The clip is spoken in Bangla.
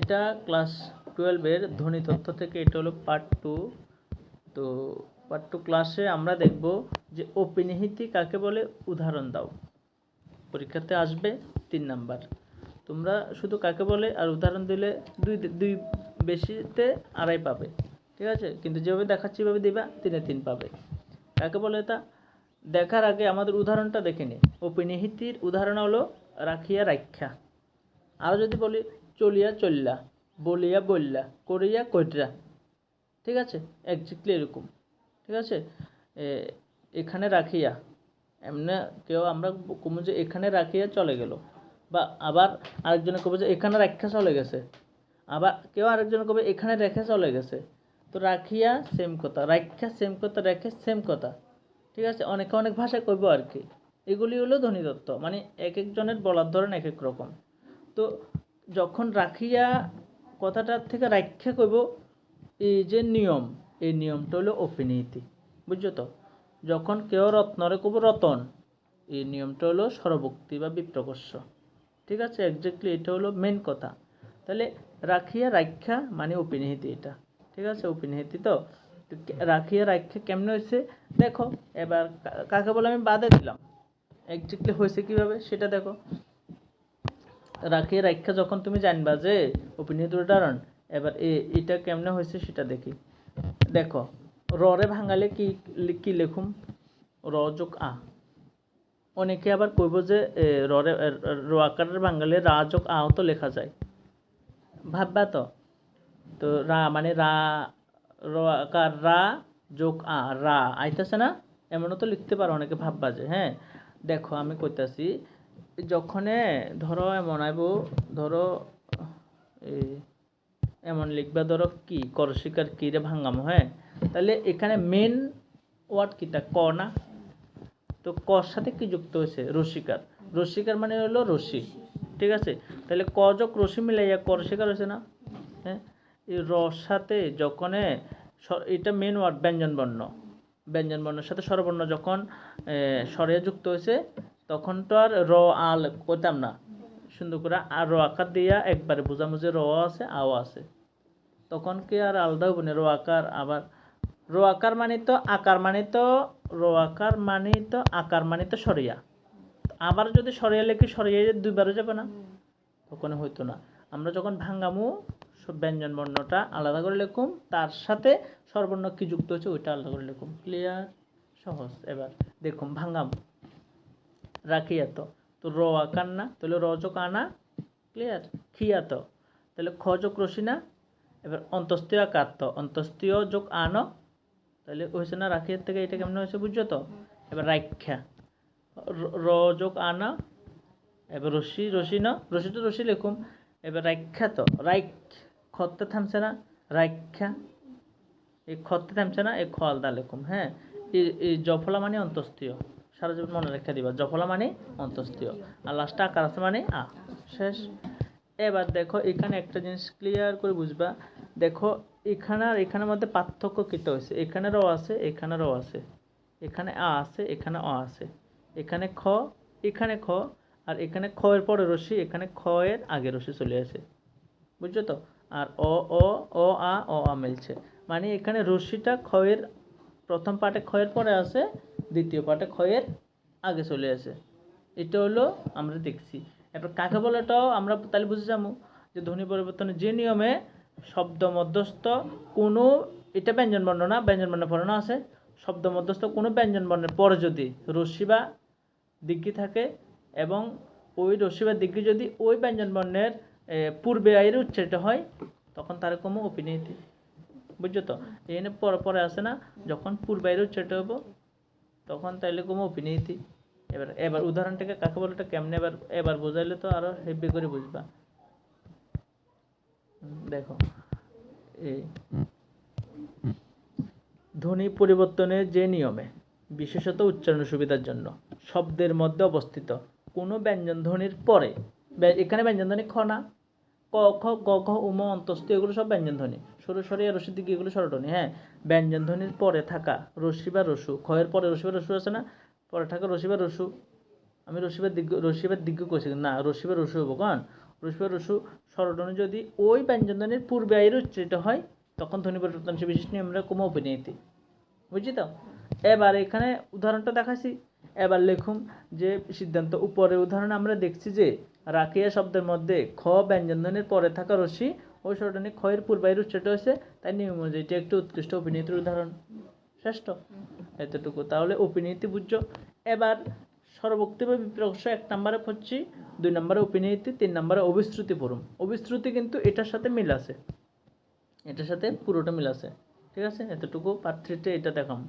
এটা ক্লাস টুয়েলভের ধ্বনি তথ্য থেকে এটা হলো পার্ট টু তো পার্ট টু ক্লাসে আমরা দেখব যে অপিনিহিতি কাকে বলে? উদাহরণ দাও। পরীক্ষাতে আসবে তিন নাম্বার। তোমরা শুধু কাকে বলে? আর উদাহরণ দিলে দুই দুই বেশিতে আড়াই পাবে। ঠিক আছে? কিন্তু যেভাবে দেখাচ্ছি এভাবে দিবা, তিনে তিন পাবে। কাকে বলে এটা? দেখার আগে আমাদের উদাহরণটা দেখে নি। অপিনিহিতির উদাহরণ হলো রাখিয়া রাখ্যা আরও যদি বলি চলিয়া চললা, বলিয়া বললা, করিয়া কইরা ঠিক আছে? একজাক্টলি এরকম। ঠিক আছে? এখানে রাখিয়া, এমনি কেউ আমরা কমু যে এখানে রাখিয়া চলে গেল, বা আবার আরেকজনে কবে যে এখানে রাখা চলে গেছে, আবার কেউ আরেকজন কবে এখানে রেখে চলে গেছে, তো রাখিয়া সেম কথা রাখা সেম কথা, রেখে সেম কথা। ঠিক আছে? অনেকে অনেক ভাষায় কইব আর কি। এগুলি হলো ধ্বনিতত্ত্ব মানে এক একজনের বলার ধরন এক এক রকম। তো যখন রাখিয়া কথাটার থেকে রাখ্যা কইব, এই যে নিয়ম, এই নিয়মটা হলো অপিনীতি বুঝছ? তো যখন কেউ রত্নরে কব রতন, এই নিয়মটা হলো স্বরভক্তি বা বিপ্রকর্ষ, ঠিক আছে? একজাক্টলি এটা হলো মেন কথা। তাহলে রাখিয়া রাখ্যা মানে অপিনিহিতি এটা, ঠিক আছে? অপিনিহিতি তো? রাখিয়া রাখ্যা কেমনে হয়েছে দেখো, এবার কাকে বলে আমি বাদে দিলাম। একজাক্টলি হয়েছে কীভাবে? সেটা দেখো। রাখিয়া রাখ্যা যখন তুমি জানবা যে অপিনিহিতির উদাহরণ এবার এ, এটা কেমনে হয়েছে সেটা দেখি। দেখো, ররে ভাঙালে কি কি লেখুম? র যোগ আ। অনেকে আবার কইব যে ররে র আকারের বাঙালি রা যোগ আও তো লেখা যায়। ভাববা তো? তো রা মানে রা, র আকার রা যোগ আ, রা। আইতেছে না? এমনও তো লিখতে পারো, অনেকে ভাববা যে হ্যাঁ। দেখো, আমি কইতাছি যখনে ধরো এমন আইব, ধরো এমন লিখবা ধরো কি করশিকার কি রে ভাঙ্গামো হ্যাঁ? তাহলে এখানে মেন ওয়ার্ড কিটা, ক না? তো কর সাথে কি যুক্ত হয়েছে? রসিকার। রসিকার মানে হলো রশি, ঠিক আছে? তাহলে ক যোগ রশি মিলাইয়া কর শিকার হয়েছে না? হ্যাঁ? এই রর সাথে যখন এটা মেন ওয়ার্ড ব্যঞ্জন বর্ণ ব্যঞ্জন বর্ণের সাথে স্বরবর্ণ যখন স্বরে যুক্ত হয়েছে তখন তো আর র, আল করতাম না। সুন্দর করে আর র আকার দিয়া একবারে বোঝামুঝি র আছে, আও আছে। তখন কি আর আলাদা হব র আকার আবার র আকার মানে তো আকার মানে তো র আকার মানে তো আকার মানে তো সরিয়া। আবার যদি সরিয়া লেখি, সরিয়া দুইবারও যাবে না। তখন হইতো না। আমরা যখন ভাঙ্গামু, সব ব্যঞ্জন বর্ণটা আলাদা করে লিখুম, তার সাথে সর্বর্ণ কি যুক্ত হচ্ছে ওইটা আলাদা করে লিখুম। ক্লিয়ার সহজ। এবার দেখুন ভাঙ্গাম। রাখিয়া তো র আকার না তাহলে রজক আনা ক্লিয়ার খিয়া তো তাহলে খ যোগ রসি না এবার অন্তস্তীয় তো অন্তস্তীয় যোগ আন, তাহলে হয়েছে না রাখিয়ার থেকে এটা কেমন হয়েছে বুঝছ তো? এবার রাখ্যা র- যোগ আনা, এবার রশি রশি না রশি তো রশি লিখুম। এবার রাখ্যা তো রাইখ খতে থামছে না রাখ্যা এই খতে থামছে না, এই খ আলদা লেখুম হ্যাঁ? এই এই জফলা মানে অন্তস্তীয় সারা জীবন মনে রেখে দিবা। জফলা মানে অন্তস্তীয় আর লাস্টে আকার আছে মানে আ। শেষ। এবার দেখো, এখানে একটা জিনিস ক্লিয়ার করে বুঝবা। দেখো, এখানে আর এখানের মধ্যে পার্থক্য কিটা হয়েছে? এখানে র আছে, এখানে র আছে। এখানে আ আছে, এখানে অ আছে। এখানে খ এখানে খ। আর এখানে খ এর পরে রশি এখানে খ এর আগে রশি চলে আসে। বুঝছ তো? আর অ অ অ, আ অ, আ মিলছে। মানে এখানে রশিটা ক্ষয়ের প্রথম পার্টে ক্ষয়ের পরে আছে দ্বিতীয় পার্টে ক্ষয়ের আগে চলে আসে। এটা হলো আমরা দেখছি। এরপর কাকে বলে এটাও আমরা তাহলে বুঝে যাব যে ধ্বনি পরিবর্তনের যে নিয়মে শব্দ মধ্যস্থ কোনো, এটা ব্যঞ্জন বর্ণ না, ব্যঞ্জন বর্ণ পড়ানো আছে। শব্দ মধ্যস্থ কোনো ব্যঞ্জন বর্ণের পরে যদি রশ্মি বা দিগ্গি থাকে এবং ওই রশ্মি বা দিগ্গি যদি ওই ব্যঞ্জন বর্ণের পূর্বে আয়ের উচ্চারিত হয়, তখন তার কোনো অপিনীতি বুঝছ তো? এখানে পরে পরে আসে না, যখন পূর্বাইরে উচ্চারিত হব তখন তাইলে কোনো অপিনীতি এবার এবার উদাহরণটাকে কাকে বলে, এটা কেমনে? এবার এবার বোঝাইলে তো আরও হেভি করে বুঝবা। দেখো, এই ধ্বনি পরিবর্তনের যে নিয়মে, বিশেষত উচ্চারণ সুবিধার জন্য, শব্দের মধ্যে অবস্থিত কোনো ব্যঞ্জন ধ্বনির পরে এখানে ব্যঞ্জন ধ্বনি খ না ক, খ, গ ঘ উম অন্তস্থ এগুলো সব ব্যঞ্জন ধ্বনি সরু, সরি আর রসির দিকে এগুলো স্বরধ্বনি হ্যাঁ? ব্যঞ্জন ধ্বনির পরে থাকা রশ্মি বা রসু। খয়ের পরে রশ্মি বা রসু আছে না? পরে থাকা রশ্মি বা রসু। আমি রশিবার দিগ্গ রশিবার দিগ্গ কইছি না রশিবার রসু হব কারণ রসু রসু স্বরধ্বনি যদি ওই ব্যঞ্জনধ্বনির পূর্বে আইর উচ্চারিত হয়, তখন ধ্বনি পরিবর্তনশীল বিশেষ নিয়ম আমরা কম উপনীতি। বুঝছি তো? এবার এখানে উদাহরণটা দেখাচ্ছি। এবার লিখুন যে সিদ্ধান্ত উপরে উদাহরণে আমরা দেখছি যে রাকিয়া শব্দের মধ্যে খ ব্যঞ্জনধ্বনির পরে থাকা রশ্মি ওই স্বরধ্বনি ক্ষয়ের পূর্বাইর উচ্চারিত হয়েছে, তাই নিয়ম এটি একটি উৎকৃষ্ট অভিনীতির উদাহরণ। শ্রেষ্ঠ। এতটুকু। তাহলে অপিনীতি বুঝছ। এবার সর্বোক্তি বা বিপ্রকাশ এক নম্বরে পড়ছি দুই নম্বরে অপিনীতি তিন নম্বরে অবিশ্রুতি পড়ুম অবিশ্রুতি কিন্তু এটার সাথে মিল আছে। এটার সাথে পুরোটা মিল আছে। ঠিক আছে? এতটুকু। পার্ট থ্রিতে এটা দেখাম।